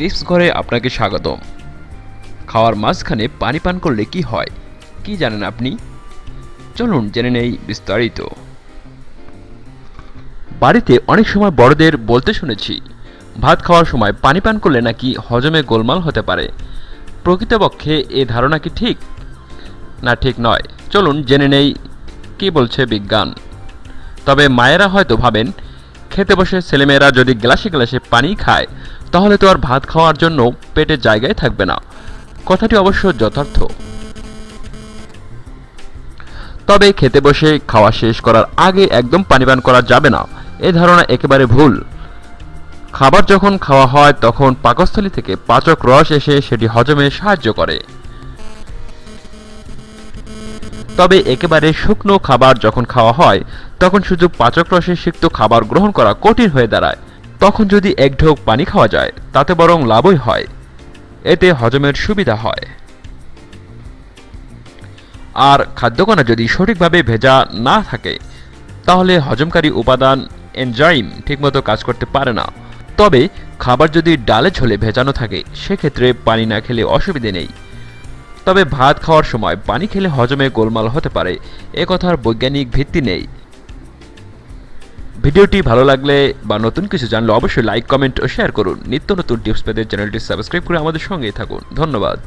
Tips ঘরে আপনাকে স্বাগতম। খাওয়ার মাঝখানে পানি পান করলে কি হয়, কি জানেন আপনি? চলুন জেনে নেই বিস্তারিত। বাড়িতে অনেক সময় বড়দের বলতে শুনেছি, ভাত খাওয়ার সময় পানি পান করলে নাকি হজমে গোলমাল হতে পারে। প্রকৃতপক্ষে এ ধারণা কি ঠিক? না, ঠিক নয়। চলুন জেনে নেই কি বলছে বিজ্ঞান। তবে মায়েরা হয়তো ভাবেন, খেতে বসে ছেলেমেয়েরা যদি গ্লাসে গ্লাসে পানি খায় তাহলে তো আর ভাত খাওয়ার জন্য পেটে জায়গায় থাকবে না। কথাটি অবশ্য যথার্থ। তবে খেতে বসে খাওয়া শেষ করার আগে একদম পানি পান করা যাবে না। এ ধারণা একেবারে ভুল। খাবার যখন খাওয়া হয়, তখন পাকস্থলী থেকে পাচক রস এসে সেটি হজমে সাহায্য করে। তবে একেবারে শুকনো খাবার যখন খাওয়া হয়, তখন শুধু পাচক রসে সিক্ত খাবার গ্রহণ করা কঠিন হয়ে দাঁড়ায়। তখন যদি এক ঢোক পানি খাওয়া যায়, তাতে বরং লাভই হয়। এতে হজমের সুবিধা হয়। আর খাদ্যকণা যদি সঠিকভাবে ভেজা না থাকে, তাহলে হজমকারী উপাদান এনজাইম ঠিকমতো কাজ করতে পারে না। তবে খাবার যদি ডালে ঝোলে ভেজানো থাকে, সেক্ষেত্রে পানি না খেলে অসুবিধে নেই। তবে ভাত খাওয়ার সময় পানি খেলে হজমে গোলমাল হতে পারে, এ কথার বৈজ্ঞানিক ভিত্তি নেই। ভিডিওটি ভালো লাগলে বা নতুন কিছু জানলে অবশ্যই লাইক কমেন্ট ও শেয়ার করুন। নিত্য নতুন টিপস পেতে চ্যানেলটি সাবস্ক্রাইব করে আমাদের সঙ্গেই থাকুন। ধন্যবাদ।